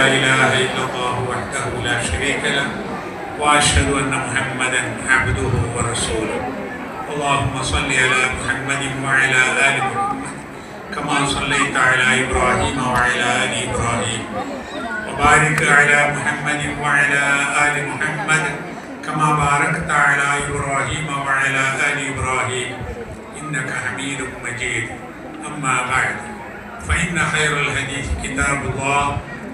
لا إله إلا الله وحده لا شريك له وأشهد أن محمدا عبده ورسوله. اللهم صل على محمد وعلى آل محمد كما صليت على إبراهيم وعلى آل إبراهيم. وبارك على محمد وعلى آل محمد كما باركت على إبراهيم وعلى آل إبراهيم. إنك حميد مجيد. أما بعد فإن خير الحديث كتاب الله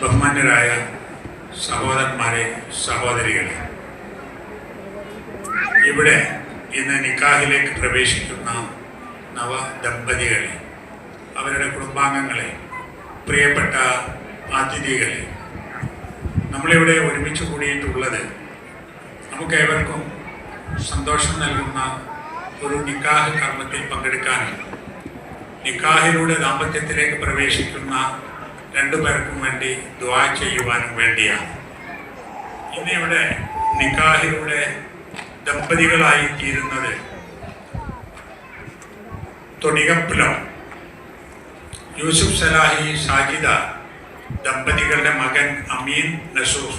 ബഹുമാന്യരായ സഹോദരന്മാരെ സഹോദരികളെ. ഇവിടെ ഇന്ന് നിക്കാഹിലേക്ക് പ്രവേശിക്കുന്ന നവ ദമ്പതികളെ അവരുടെ കുടുംബാംഗങ്ങളെ പ്രിയപ്പെട്ട അതിഥികളെ. നമ്മളിവിടെ ഒരുമിച്ച് കൂടിയിട്ടുള്ളത് നമുക്കേവർക്കും സന്തോഷം നൽകുന്ന ഒരു നിക്കാഹ് കർമ്മത്തിൽ പങ്കെടുക്കാനാണ്. നിക്കാഹിലൂടെ ദാമ്പത്യത്തിലേക്ക് പ്രവേശിക്കുന്ന രണ്ടു പേർക്കും വേണ്ടി ദ്വാ ചെയ്യുവാനും വേണ്ടിയാണ്. ഇന്ന് ഇവിടെ നിക്കാഹിലൂടെ ദമ്പതികളായി തീരുന്നത് തൊടികപ്പുലം യൂസുഫ് സലാഹി സാജിദ ദമ്പതികളുടെ മകൻ അമീൻ നസൂർ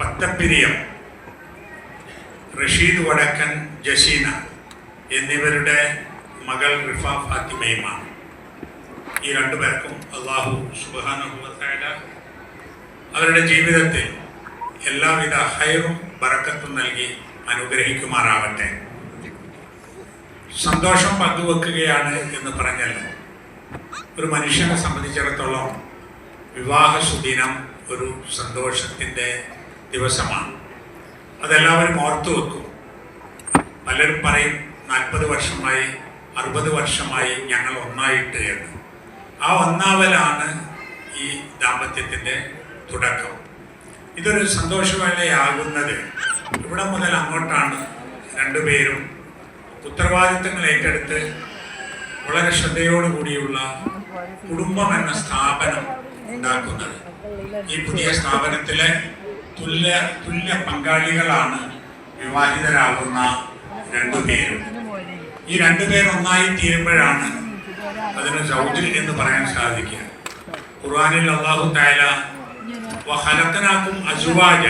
പത്തപ്പിരിയം റഷീദ് വടക്കൻ ജസീന എന്നിവരുടെ മകൾ റിഫാഫ് ഫാത്തിമയുമാണ്. ഈ രണ്ടു പേർക്കും അള്ളാഹു സുബാനുഭവത്തായ അവരുടെ ജീവിതത്തിൽ എല്ലാവിധ ഹൈറും ബറക്കത്തും നൽകി അനുഗ്രഹിക്കുമാറാവട്ടെ. സന്തോഷം പങ്കുവെക്കുകയാണ് എന്ന് പറഞ്ഞല്ലോ. ഒരു മനുഷ്യനെ സംബന്ധിച്ചിടത്തോളം വിവാഹ സുദിനം ഒരു സന്തോഷത്തിന്റെ ദിവസമാണ്. അതെല്ലാവരും ഓർത്തു വെക്കും. പലരും പറയും നാൽപ്പത് വർഷമായി അറുപത് വർഷമായി ഞങ്ങൾ ഒന്നായിട്ട് എന്ന് ആ ഒന്നാവലാണ് ഈ ദാമ്പത്യത്തിന്റെ തുടക്കം. ഇതൊരു സന്തോഷവേളയാകുന്നത്. ഇവിടെ മുതൽ അങ്ങോട്ടാണ് രണ്ടുപേരും ഉത്തരവാദിത്തങ്ങൾ ഏറ്റെടുത്ത് വളരെ ശ്രദ്ധയോടുകൂടിയുള്ള കുടുംബം എന്ന സ്ഥാപനം ഉണ്ടാക്കുന്നത്. ഈ പുതിയ സ്ഥാപനത്തിലെ തുല്യ തുല്യ പങ്കാളികളാണ് വിവാഹിതരാകുന്ന രണ്ടുപേരും ഈ രണ്ടുപേർ ഒന്നായി തീരുമ്പോഴാണ് അതിന് സൗജ് എന്ന് പറയാൻ സാധിക്കുക. ഖുർആാനിൽ അള്ളാഹു തായാല അസുവാജ.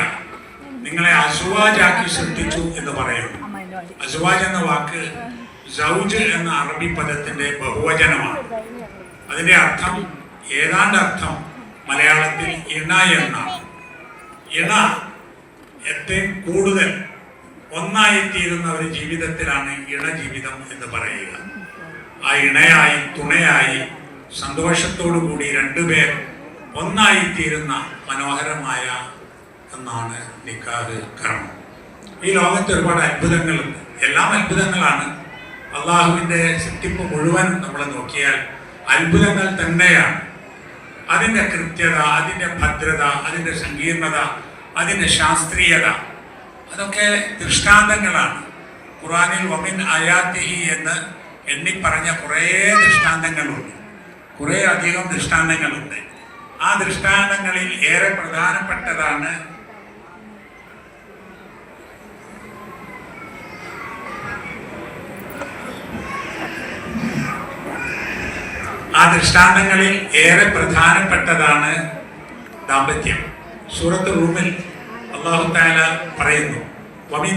നിങ്ങളെ അസുവാജാക്കി സൃഷ്ടിച്ചു എന്ന് പറയുന്നു. അസുവാജ് എന്ന വാക്ക് സൗജ് എന്ന അറബി പദത്തിന്റെ ബഹുവചനമാണ്. അതിന്റെ അർത്ഥം ഏതാണ്ട് അർത്ഥം മലയാളത്തിൽ ഇണ എന്നാണ് ഇണ ഏറ്റവും കൂടുതൽ ഒന്നായിത്തീരുന്ന ഒരു ജീവിതത്തിലാണ് ഇണജീവിതം എന്ന് പറയുക. ആ ഇണയായി തുണയായി സന്തോഷത്തോടു കൂടി രണ്ടുപേർ ഒന്നായിത്തീരുന്ന മനോഹരമായ ഒന്നാണ് നിക്കാഹ് കർമ്മം. ഈ ലോകത്ത് ഒരുപാട് അത്ഭുതങ്ങളുണ്ട്. എല്ലാം അത്ഭുതങ്ങളാണ്. അള്ളാഹുവിന്റെ സൃഷ്ടിപ്പ് മുഴുവൻ നമ്മൾ നോക്കിയാൽ അത്ഭുതങ്ങൾ തന്നെയാണ്. അതിന്റെ കൃത്യത അതിന്റെ ഭദ്രത അതിന്റെ സങ്കീർണത അതിന്റെ ശാസ്ത്രീയത അതൊക്കെ ദൃഷ്ടാന്തങ്ങളാണ്. ഖുറാനിൽ വമിൻ അയാത്തിഹി എന്ന് എണ്ണിപ്പറഞ്ഞ കുറേ ദൃഷ്ടാന്തങ്ങളുണ്ട്. കുറേ അധികം ദൃഷ്ടാന്തങ്ങളുണ്ട്. ആ ദൃഷ്ടാന്തങ്ങളിൽ ഏറെ പ്രധാനപ്പെട്ടതാണ് ആ ദൃഷ്ടാന്തങ്ങളിൽ ഏറെ പ്രധാനപ്പെട്ടതാണ് ദാമ്പത്യം. സൂറത്ത് റൂമിൽ അള്ളാഹു താല പറയുന്നു മിൻ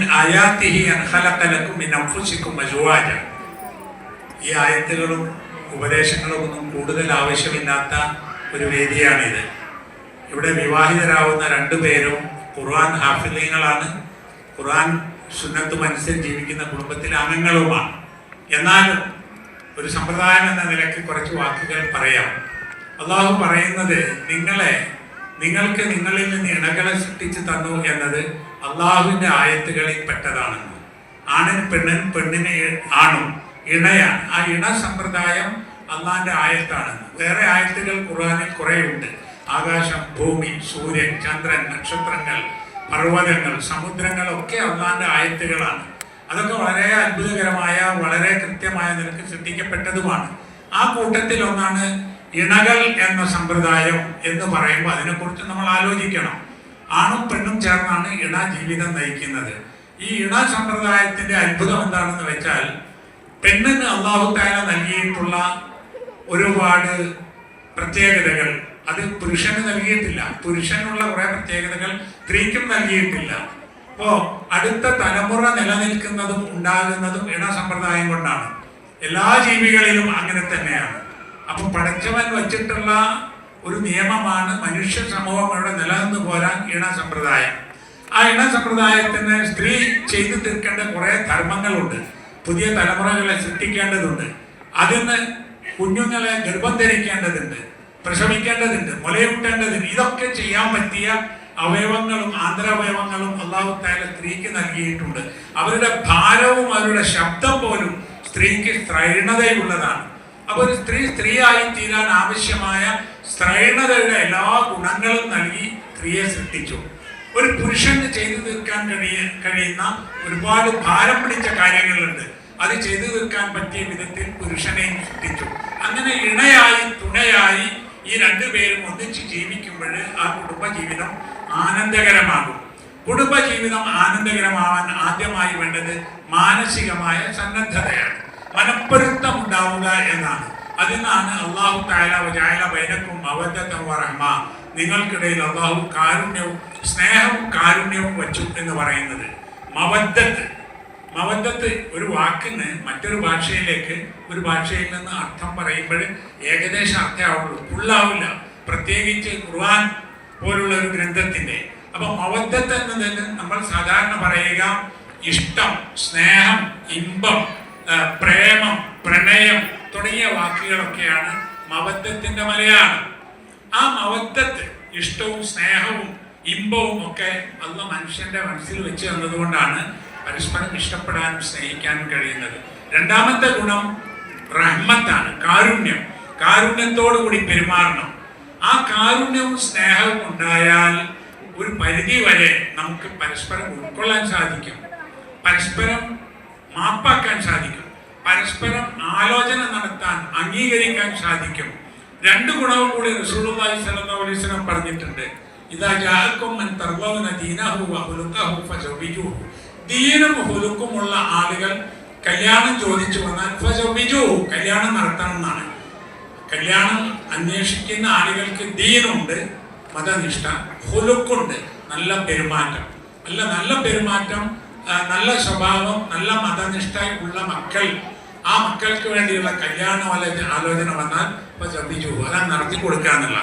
ഈ ആയത്തുകളും ഉപദേശങ്ങളൊന്നും കൂടുതൽ ആവശ്യമില്ലാത്ത ഒരു വേദിയാണിത്. ഇവിടെ വിവാഹിതരാവുന്ന രണ്ടു പേരും ഖുർആൻ ഹാഫിലീങ്ങളാണ് ഖുർആൻ സുന്നത്തും അനുസരിച്ച് ജീവിക്കുന്ന കുടുംബത്തിലെ അംഗങ്ങളുമാണ്. എന്നാലും ഒരു സമ്പ്രദായം എന്ന നിലയ്ക്ക് കുറച്ച് വാക്കുകൾ പറയാം. അള്ളാഹു പറയുന്നത് നിങ്ങളെ നിങ്ങൾക്ക് നിങ്ങളിൽ നിന്ന് ഇണകളെ സൃഷ്ടിച്ചു തന്നു എന്നത് അള്ളാഹുവിന്റെ ആയത്തുകളിൽ പെട്ടതാണെന്ന്. പെണ്ണൻ പെണ്ണിന് ഇ- ആണും ഇണയാണ്. ആ ഇണ സമ്പ്രദായം അള്ളാഹിന്റെ ആയത്താണ് വേറെ ആയത്തുകൾ ഖുർആനിൽ കുറേ ഉണ്ട് ആകാശം ഭൂമി സൂര്യൻ ചന്ദ്രൻ നക്ഷത്രങ്ങൾ പർവതങ്ങൾ സമുദ്രങ്ങൾ ഒക്കെ അള്ളാന്റെ ആയത്തുകളാണ്. അതൊക്കെ വളരെ അത്ഭുതകരമായ വളരെ കൃത്യമായ നിലയ്ക്ക് സൃഷ്ടിക്കപ്പെട്ടതുമാണ്. ആ കൂട്ടത്തിൽ ഒന്നാണ് ഇണകൾ എന്ന സമ്പ്രദായം എന്ന് പറയുമ്പോൾ അതിനെക്കുറിച്ച് നമ്മൾ ആലോചിക്കണം. ആണും പെണ്ണും ചേർന്നാണ് ഇണ ജീവിതം നയിക്കുന്നത്. ഈ ഇണ സമ്പ്രദായത്തിന്റെ അത്ഭുതം എന്താണെന്ന് വെച്ചാൽ പെണ്ണിന് അള്ളാഹു താല നൽകിയിട്ടുള്ള ഒരുപാട് പ്രത്യേകതകൾ. അത് പുരുഷന് നൽകിയിട്ടില്ല. പുരുഷനുള്ള കുറെ പ്രത്യേകതകൾ സ്ത്രീക്കും നൽകിയിട്ടില്ല. അപ്പോ അടുത്ത തലമുറ നിലനിൽക്കുന്നതും ഉണ്ടാകുന്നതും ഇണ സമ്പ്രദായം കൊണ്ടാണ്. എല്ലാ ജീവികളിലും അങ്ങനെ തന്നെയാണ്. അപ്പൊ പടച്ചവൻ വച്ചിട്ടുള്ള ഒരു നിയമമാണ് മനുഷ്യ സമൂഹം അവിടെ നിലനിന്ന് പോരാൻ ഇണ സമ്പ്രദായം. ആ ഇണ സമ്പ്രദായത്തിന് സ്ത്രീ ചെയ്തു തീർക്കേണ്ട കുറേ ധർമ്മങ്ങളുണ്ട്. പുതിയ തലമുറകളെ സൃഷ്ടിക്കേണ്ടതുണ്ട്. അതിന് കുഞ്ഞുങ്ങളെ ഗർഭം ധരിക്കേണ്ടതുണ്ട് പ്രശമിക്കേണ്ടതുണ്ട് മുലയൂട്ടേണ്ടതുണ്ട്. ഇതൊക്കെ ചെയ്യാൻ പറ്റിയ അവയവങ്ങളും ആന്തരാവയവങ്ങളും അള്ളാഹുത്തായ സ്ത്രീക്ക് നൽകിയിട്ടുണ്ട്. അവരുടെ ഭാരവും അവരുടെ ശബ്ദം പോലും സ്ത്രീക്ക് സ്ത്രൈണതയുള്ളതാണ്. അപ്പൊ ഒരു സ്ത്രീ സ്ത്രീയായി തീരാൻ ആവശ്യമായ സ്ത്രൈണതയുടെ എല്ലാ ഗുണങ്ങളും നൽകി സ്ത്രീയെ സൃഷ്ടിച്ചു. ഒരു പുരുഷന് ചെയ്തു തീർക്കാൻ കഴിയ കഴിയുന്ന ഒരുപാട് ഭാരം പിടിച്ച കാര്യങ്ങളുണ്ട്. അത് ചെയ്തു തീർക്കാൻ പറ്റിയ വിധത്തിൽ പുരുഷനെ സൃഷ്ടിച്ചു. അങ്ങനെ ഇണയായി തുണയായി ഈ രണ്ടുപേരും ഒന്നിച്ച് ജീവിക്കുമ്പോൾ ആ കുടുംബജീവിതം ആനന്ദകരമാകും. കുടുംബജീവിതം ആനന്ദകരമാവാൻ ആദ്യമായി വേണ്ടത് മാനസികമായ സന്നദ്ധതയാണ്. മനപ്പൊരുത്തം ഉണ്ടാവുക എന്നാണ്. അതിനാണ് അള്ളാഹു താല വജായ ബൈനക്കും അവദ്ധത്തം വറഹ്മ നിങ്ങൾക്കിടയിൽ അള്ളാഹു കാരുണ്യവും സ്നേഹവും കാരുണ്യവും വച്ചു എന്ന് പറയുന്നത്. മവദ്ദത്ത്. മവദ്ദത്ത് ഒരു വാക്കിന് മറ്റൊരു ഭാഷയിലേക്ക് ഒരു ഭാഷയിൽ നിന്ന് അർത്ഥം പറയുമ്പോൾ ഏകദേശം അർത്ഥമാവുള്ളൂ ഫുള്ളാവില്ല പ്രത്യേകിച്ച് ഖുർആൻ പോലുള്ള ഒരു ഗ്രന്ഥത്തിന്റെ അപ്പം മവദ്ദത്ത് എന്നതിന് നമ്മൾ സാധാരണ പറയുക ഇഷ്ടം സ്നേഹം ഇമ്പം പ്രേമം പ്രണയം തുടങ്ങിയ വാക്കുകളൊക്കെയാണ് മവദ്ദത്തിന്റെ മലയാളം. ആ മവദ്ദത്ത് ഇഷ്ടവും സ്നേഹവും ഇമ്പവും ഒക്കെ അന്ന് മനുഷ്യന്റെ മനസ്സിൽ വെച്ച് തന്നതുകൊണ്ടാണ് പരസ്പരം ഇഷ്ടപ്പെടാനും സ്നേഹിക്കാനും കഴിയുന്നത്. രണ്ടാമത്തെ ഗുണം റഹ്മത്താണ് കാരുണ്യം. കാരുണ്യത്തോടു കൂടി പെരുമാറണം. ആ കാരുണ്യവും സ്നേഹവും ഉണ്ടായാൽ ഒരു പരിധി വരെ നമുക്ക് പരസ്പരം ഉൾക്കൊള്ളാൻ സാധിക്കും. പരസ്പരം മാപ്പാക്കാൻ സാധിക്കും. പരസ്പരം ആലോചന നടത്താൻ അംഗീകരിക്കാൻ സാധിക്കും. രണ്ട് ഗുണവും കൂടി റസൂലുള്ളാഹി സ്വല്ലല്ലാഹു അലൈഹി വസല്ലം പറഞ്ഞിട്ടുണ്ട്. ഇദാ ജാഅക്കും മൻ തർളൗന ദീനഹു വ ഖുലുഖഹു ഫസവ്വിജൂഹു ദീനും ഹുലുക്കുമുള്ള ആളുകൾ കല്യാണം ചോദിച്ചു വന്നാൽ ഫസവ്വിജൂഹു കല്യാണം നടത്തണം എന്നാണ് കല്യാണം അന്വേഷിക്കുന്ന ആളുകൾക്ക് ദീനുണ്ട് മതനിഷ്ഠ ഹുലുക്കുണ്ട് നല്ല പെരുമാറ്റം. അല്ല നല്ല പെരുമാറ്റം നല്ല സ്വഭാവം നല്ല മതനിഷ്ഠ ഉള്ള മക്കൾ ആ മക്കൾക്ക് വേണ്ടിയുള്ള കല്യാണ ആലോചന വന്നാൽ ഇപ്പൊ ശ്രദ്ധിച്ചു അത് നടത്തി കൊടുക്കാന്നുള്ള.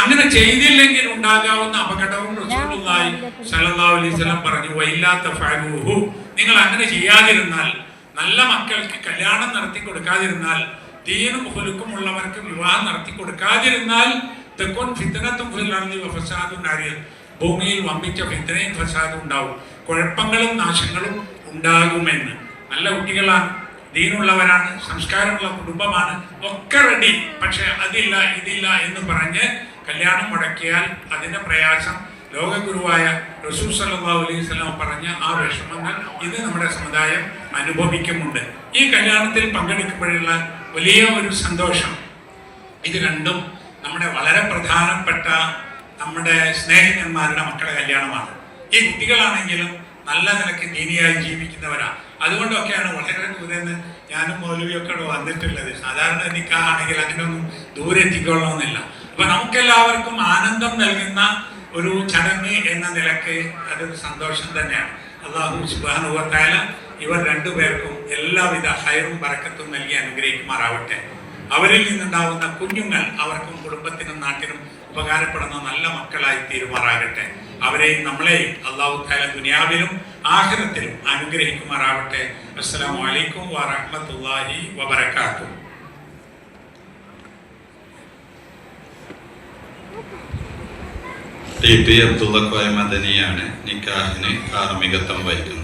അങ്ങനെ ചെയ്തില്ലെങ്കിൽ ഉണ്ടാകാവുന്ന അപകടവും റസൂലുള്ളാഹി അലൈഹി വസല്ലം പറഞ്ഞു വൈലാത്ത ഫഅലൂഹു നിങ്ങൾ അങ്ങനെ ചെയ്യാതിരുന്നാൽ നല്ല മക്കൾക്ക് കല്യാണം നടത്തി കൊടുക്കാതിരുന്നാൽ ദീനും ഹുലുക്കും ഉള്ളവർക്ക് വിവാഹം നടത്തി കൊടുക്കാതിരുന്നാൽ തെക്കോൻ ഫിത്തനത്തും ഫില്ലാർദി ഫസാദ് നാരിയൽ ഭൂമിയിൽ വമ്പിച്ച ഫിത്തനയും ഫസാദും ഉണ്ടാവും കുഴപ്പങ്ങളും നാശങ്ങളും ഉണ്ടാകുമെന്ന്. നല്ല കുട്ടികളാണ്. ദീനുള്ളവരാണ്. സംസ്കാരമുള്ള കുടുംബമാണ്. ഒക്കെ റെഡി പക്ഷെ അതില്ല ഇതില്ല എന്ന് പറഞ്ഞ് കല്യാണം മുടക്കിയാൽ അതിന്റെ പ്രയാസം. ലോകഗുരുവായ റസൂൽ സല്ലല്ലാഹു അലൈഹി വസല്ലം പറഞ്ഞ ആ വിഷമങ്ങൾ ഇത് നമ്മുടെ സമുദായം അനുഭവിക്കുന്നുണ്ട്. ഈ കല്യാണത്തിൽ പങ്കെടുക്കുമ്പോഴുള്ള വലിയ ഒരു സന്തോഷം. ഇത് രണ്ടും നമ്മുടെ വളരെ പ്രധാനപ്പെട്ട നമ്മുടെ സ്നേഹിതന്മാരുടെ മക്കളുടെ കല്യാണമാണ്. ഈ കുട്ടികളാണെങ്കിലും നല്ല നിലയ്ക്ക് ദീനിയായി ജീവിക്കുന്നവരാണ് അതുകൊണ്ടൊക്കെയാണ് വളരെ ദൂരെ നിന്ന് ഞാനും മൗലവിയൊക്കെ വന്നിട്ടുള്ളത്. സാധാരണ നിൽക്കാണെങ്കിൽ അതിനൊന്നും ദൂരെ എത്തിക്കൊള്ളണമെന്നില്ല. അപ്പൊ നമുക്കെല്ലാവർക്കും ആനന്ദം നൽകുന്ന ഒരു ചടങ്ങ് എന്ന നിലയ്ക്ക് അതൊരു സന്തോഷം തന്നെയാണ്. അള്ളാഹു സുബാനുവത്തായ ഇവർ രണ്ടുപേർക്കും എല്ലാവിധ ഹയറും പറക്കത്തും നൽകി അനുഗ്രഹിക്കുമാറാവട്ടെ. അവരിൽ നിന്നുണ്ടാവുന്ന കുഞ്ഞുങ്ങൾ അവർക്കും കുടുംബത്തിനും നാട്ടിനും ഉപകാരപ്പെടുന്ന നല്ല മക്കളായി തീരുമാറാകട്ടെ. അവരെയും നമ്മളെയും അള്ളാഹു താല ദുനിയാവിലും ആഖിറത്തിലും അനുഗ്രഹിക്കുമാറാവട്ടെ. അസ്സലാമു അലൈക്കും വറഹ്മത്തുള്ളാഹി വബർക്കാത്തു ടി പി അബ്ദുള്ള കോയ മദനിയാണ് നിക്കാഹിന് കാർമ്മികത്വം വഹിക്കുന്നത്.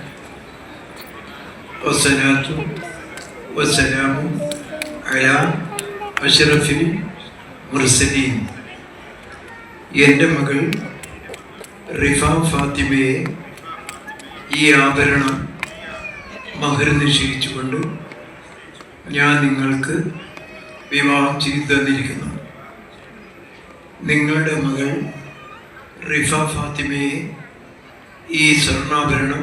والصلاة والسلام على أشرف المرسلين എൻ്റെ മകൾ റിഫ ഫാത്തിമയെ ഈ ആഭരണം മഹർ നിശ്ചയിച്ചുകൊണ്ട് ഞാൻ നിങ്ങൾക്ക് വിവാഹം ചെയ്തു തന്നിരിക്കുന്നു നിങ്ങളുടെ മകൾ റിഫ ഫാത്തിമയെ ഈ സ്വർണ്ണാഭരണം